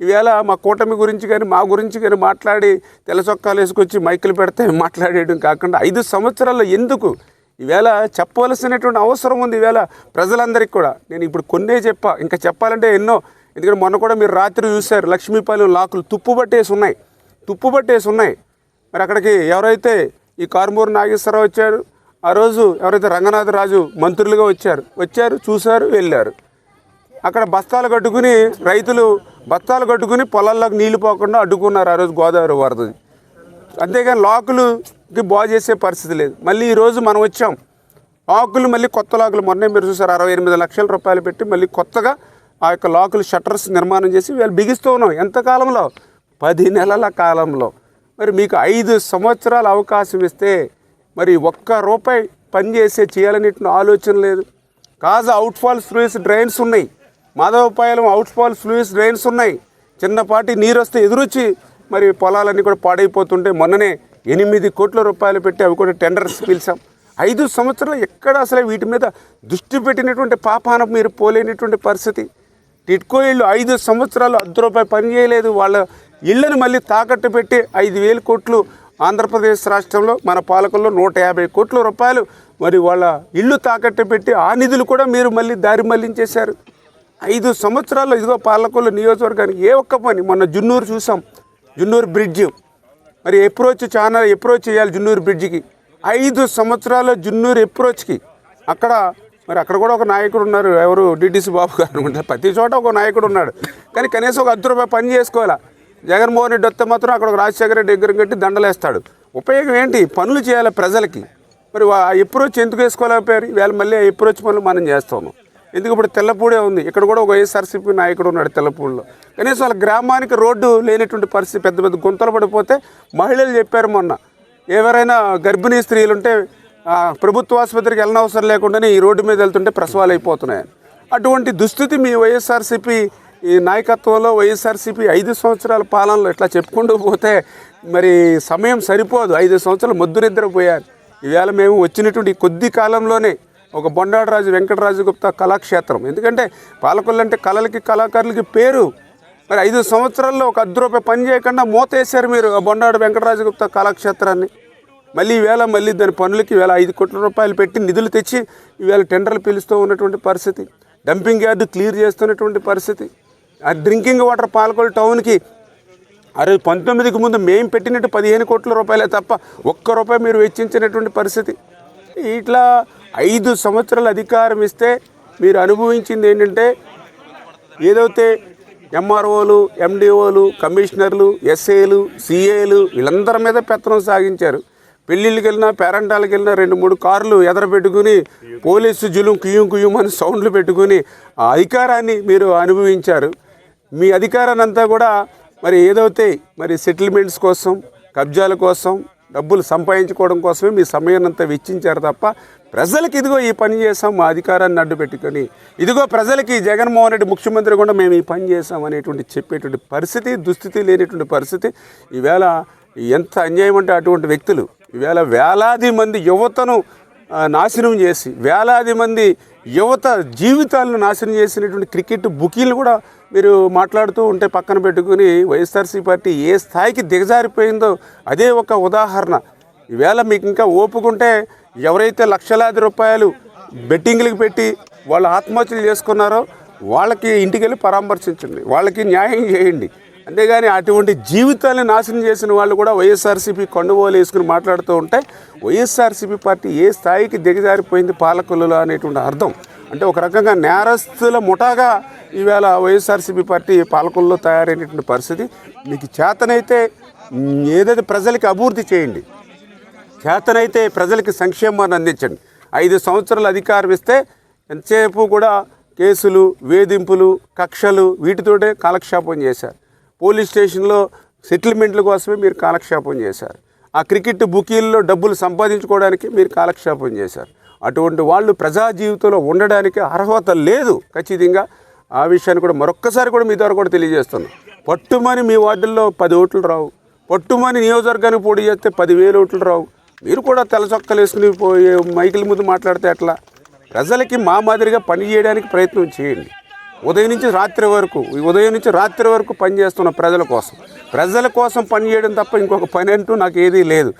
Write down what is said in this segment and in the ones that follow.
ఈవేళ మా కూటమి గురించి కానీ మా గురించి కానీ మాట్లాడి తెల్ల చొక్కాలు వేసుకొచ్చి మైకులు పెడితే మాట్లాడేయడం కాకుండా ఐదు సంవత్సరాల్లో ఎందుకు? ఈవేళ చెప్పవలసినటువంటి అవసరం ఉంది ఈవేళ ప్రజలందరికీ కూడా. నేను ఇప్పుడు కొన్నే చెప్పా. ఇంకా చెప్పాలంటే ఎన్నో. ఎందుకంటే మొన్న కూడా మీరు రాత్రి చూశారు లక్ష్మీపాలెం లాకులు తుప్పుబట్టేసి ఉన్నాయి. తుప్పు పట్టేసి ఉన్నాయి. మరి అక్కడికి ఎవరైతే ఈ కారుమూరు నాగేశ్వరరావు వచ్చారు ఆ రోజు ఎవరైతే రంగనాథరాజు మంత్రులుగా వచ్చారు వచ్చారు చూశారు వెళ్ళారు. అక్కడ బస్తాలు కట్టుకుని రైతులు బత్తాలు కట్టుకుని పొలాల్లోకి నీళ్ళు పోకుండా అడ్డుకున్నారు ఆ రోజు గోదావరి వరదది అంతేగాని లాకులుకి బాగు చేసే పరిస్థితి లేదు. మళ్ళీ ఈరోజు మనం వచ్చాం. లాకులు మళ్ళీ కొత్త లాకులు మొన్నే మీరు చూసారు అరవై ఎనిమిది లక్షల రూపాయలు పెట్టి మళ్ళీ కొత్తగా ఆ యొక్క లాకులు షట్టర్స్ నిర్మాణం చేసి వీళ్ళు బిగిస్తూ ఉన్నాం. ఎంత కాలంలో? పది నెలల కాలంలో. మరి మీకు ఐదు సంవత్సరాల అవకాశం ఇస్తే మరి ఒక్క రూపాయి పనిచేసే చేయాలనేటువంటి ఆలోచన లేదు. కాజా అవుట్ఫాల్ ఫ్లూయిస్ డ్రైన్స్ ఉన్నాయి. మాధవపాయలం అవుట్ఫాల్ ఫ్లూయిస్ డ్రైన్స్ ఉన్నాయి. చిన్నపాటి నీరు వస్తే ఎదురొచ్చి మరి పొలాలన్నీ కూడా పాడైపోతుంటే మొన్ననే ఎనిమిది కోట్ల రూపాయలు పెట్టి అవి కూడా టెండర్స్ పిలిచాం. ఐదు సంవత్సరాలు ఎక్కడ అసలు వీటి మీద దృష్టి పెట్టినటువంటి పాపాన మీరు పోలేనటువంటి పరిస్థితి. టిట్కో ఇళ్ళు ఐదు సంవత్సరాలు అర్ధ రూపాయి పని చేయలేదు. వాళ్ళ ఇళ్ళను మళ్ళీ తాకట్టు పెట్టి ఐదు వేల కోట్లు ఆంధ్రప్రదేశ్ రాష్ట్రంలో మన పాలకుల్లో నూట యాభై కోట్ల రూపాయలు మరి వాళ్ళ ఇల్లు తాకట్టు పెట్టి ఆ నిధులు కూడా మీరు మళ్ళీ దారి మళ్ళించేశారు. ఐదు సంవత్సరాల్లో ఇదిగో పాలకొల్లు నియోజకవర్గానికి ఏ ఒక్క పని. మొన్న జున్నూరు చూసాం. జున్నూరు బ్రిడ్జ్. మరి అప్రోచ్ చాలా అప్రోచ్ చేయాలి జున్నూరు బ్రిడ్జికి. ఐదు సంవత్సరాల జున్నూరు అప్రోచ్కి అక్కడ మరి అక్కడ కూడా ఒక నాయకుడు ఉన్నారు. ఎవరు? డిటిసి బాబు గారు అనుకుంటా ప్రతి చోట ఒక నాయకుడు ఉన్నాడు. కానీ కనీసం ఒక అర్ధ రూపాయి పని చేసుకోవాలా? జగన్మోహన్ రెడ్డి వస్తే మాత్రం అక్కడ ఒక రాజశేఖర రెడ్డి దగ్గర కట్టి దండలేస్తాడు. ఉపయోగం ఏంటి? పనులు చేయాలి ప్రజలకి. మరి ఆ అప్రోచ్ ఎందుకు వేసుకోలేకపోయారు? వీళ్ళు మళ్ళీ ఆ అప్రోచ్ పనులు మనం చేస్తాము ఎందుకు ఇప్పుడు తెల్లపూడే ఉంది? ఇక్కడ కూడా ఒక వైఎస్ఆర్సీపీ నాయకుడు ఉన్నాడు తెల్లపూడిలో. కనీసం వాళ్ళ గ్రామానికి రోడ్డు లేనటువంటి పరిస్థితి పెద్ద పెద్ద గుంతలు పడిపోతే మహిళలు చెప్పారు మొన్న. ఎవరైనా గర్భిణీ స్త్రీలు ఉంటే ప్రభుత్వ ఆసుపత్రికి వెళ్ళనవసరం లేకుండానే ఈ రోడ్డు మీద వెళ్తుంటే ప్రసవాలు అయిపోతున్నాయని. అటువంటి దుస్థితి మీ వైఎస్ఆర్సీపీ ఈ నాయకత్వంలో వైఎస్ఆర్సీపీ ఐదు సంవత్సరాల పాలనలో ఇట్లా చెప్పుకుంటూ పోతే మరి సమయం సరిపోదు. ఐదు సంవత్సరాలు మొద్దు నిద్రపోయారు. ఈవేళ మేము వచ్చినటువంటి కొద్ది కాలంలోనే ఒక బొండాడరాజు వెంకటరాజు గుప్తా కళాక్షేత్రం. ఎందుకంటే పాలకొల్లు అంటే కళలకి కళాకారులకి పేరు. మరి ఐదు సంవత్సరాల్లో ఒక అర్ధ రూపాయి పని చేయకుండా మూతేశారు మీరు ఆ బొండాడు వెంకటరాజు గుప్తా కళాక్షేత్రాన్ని. మళ్ళీ ఈవేళ మళ్ళీ దాని పనులకి ఈవేళ ఐదు కోట్ల రూపాయలు పెట్టి నిధులు తెచ్చి ఈవేళ టెండర్లు పిలుస్తూ ఉన్నటువంటి పరిస్థితి. డంపింగ్ యార్డు క్లియర్ చేస్తున్నటువంటి పరిస్థితి. ఆ డ్రింకింగ్ వాటర్ పాలకొల్లు టౌన్కి అరే పంతొమ్మిదికి ముందు మేము పెట్టినట్టు పదిహేను కోట్ల రూపాయలే తప్ప ఒక్క రూపాయి మీరు వెచ్చించినటువంటి పరిస్థితి. ఇట్లా ఐదు సంవత్సరాల అధికారం ఇస్తే మీరు అనుభవించింది ఏంటంటే ఏదైతే ఎంఆర్ఓలు ఎండిఓలు కమిషనర్లు ఎస్ఏలు సిఏలు వీళ్ళందరి మీద పెత్తనం సాగించారు. పెళ్ళిళ్ళకి వెళ్ళినా పేరంటాలకు వెళ్ళినా రెండు మూడు కార్లు ఎదర పెట్టుకుని పోలీసు జులుం కుయ్యం కుయ్యం అని సౌండ్లు పెట్టుకుని ఆ అధికారాన్ని మీరు అనుభవించారు. మీ అధికారాన్ని అంతా కూడా మరి ఏదైతే మరి సెటిల్మెంట్స్ కోసం కబ్జాల కోసం డబ్బులు సంపాదించుకోవడం కోసమే మీ సమయాన్నంతా వెచ్చించారు తప్ప ప్రజలకు ఇదిగో ఈ పని చేసాం మా అధికారాన్ని అడ్డు పెట్టుకొని. ఇదిగో ప్రజలకి జగన్మోహన్ రెడ్డి ముఖ్యమంత్రి కూడా మేము ఈ పని చేసాం అనేటువంటి చెప్పేటువంటి పరిస్థితి దుస్థితి లేనటువంటి పరిస్థితి. ఈవేళ ఎంత అన్యాయం అంటే అటువంటి వ్యక్తులు. ఈవేళ వేలాది మంది యువతను నాశనం చేసి వేలాది మంది యువత జీవితాలను నాశనం చేసినటువంటి క్రికెట్ బుకీలు కూడా మీరు మాట్లాడుతూ ఉంటే పక్కన పెట్టుకుని వైఎస్ఆర్సీ పార్టీ ఏ స్థాయికి దిగజారిపోయిందో అదే ఒక ఉదాహరణ. ఈవేళ మీకు ఇంకా ఓపుకుంటే ఎవరైతే లక్షలాది రూపాయలు బెట్టింగ్లకు పెట్టి వాళ్ళు ఆత్మహత్యలు చేసుకున్నారో వాళ్ళకి ఇంటికి వెళ్ళి పరామర్శించండి. వాళ్ళకి న్యాయం చేయండి. అంతేగాని అటువంటి జీవితాలను నాశనం చేసిన వాళ్ళు కూడా వైఎస్ఆర్సీపీ కొండబోలు వేసుకుని మాట్లాడుతూ ఉంటే వైఎస్ఆర్సీపీ పార్టీ ఏ స్థాయికి దిగజారిపోయింది పాలకులలో అనేటువంటి అర్థం. అంటే ఒక రకంగా నేరస్తుల ముఠాగా ఈవేళ వైఎస్ఆర్సీపీ పార్టీ పాలకుల్లో తయారైనటువంటి పరిస్థితి. మీకు చేతనైతే ఏదైతే ప్రజలకి అభివృద్ధి చేయండి చేతనైతే ప్రజలకి సంక్షేమాన్ని అందించండి. ఐదు సంవత్సరాలు అధికారం ఇస్తే ఎంతసేపు కూడా కేసులు వేధింపులు కక్షలు వీటితోటే కాలక్షేపం చేశారు. పోలీస్ స్టేషన్లో సెటిల్మెంట్ల కోసమే మీరు కాలక్షేపం చేశారు. ఆ క్రికెట్ బుకీల్లో డబ్బులు సంపాదించుకోవడానికి మీరు కాలక్షేపం చేశారు. అటువంటి వాళ్ళు ప్రజా జీవితంలో ఉండడానికి అర్హత లేదు. ఖచ్చితంగా ఆ విషయాన్ని కూడా మరొక్కసారి కూడా మీ ద్వారా కూడా తెలియజేస్తున్నాను పట్టుమని మీ వార్డుల్లో పది ఓట్లు రావు. పట్టుమని నియోజకవర్గానికి పోటీ చేస్తే పదివేలు ఓట్లు రావు. మీరు కూడా తెల్ల వేసుకుని పోయే మైకిల ముందు మాట్లాడితే ఎట్లా? ప్రజలకి మా మాదిరిగా పని చేయడానికి ప్రయత్నం చేయండి. ఉదయం నుంచి రాత్రి వరకు ఉదయం నుంచి రాత్రి వరకు పనిచేస్తున్న ప్రజల కోసం. ప్రజల కోసం పనిచేయడం తప్ప ఇంకొక పని అంటూ నాకు ఏదీ లేదు.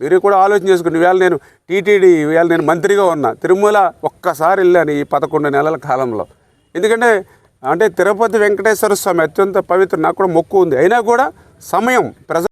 మీరు కూడా ఆలోచన చేసుకుని ఇవాళ నేను టీటీడీ ఇవాళ నేను మంత్రిగా ఉన్నా తిరుమల ఒక్కసారి వెళ్ళాను ఈ పదకొండు నెలల కాలంలో. ఎందుకంటే అంటే తిరుపతి వెంకటేశ్వర స్వామి అత్యంత పవిత్ర నాకు కూడా మొక్కు ఉంది. అయినా కూడా సమయం ప్రజ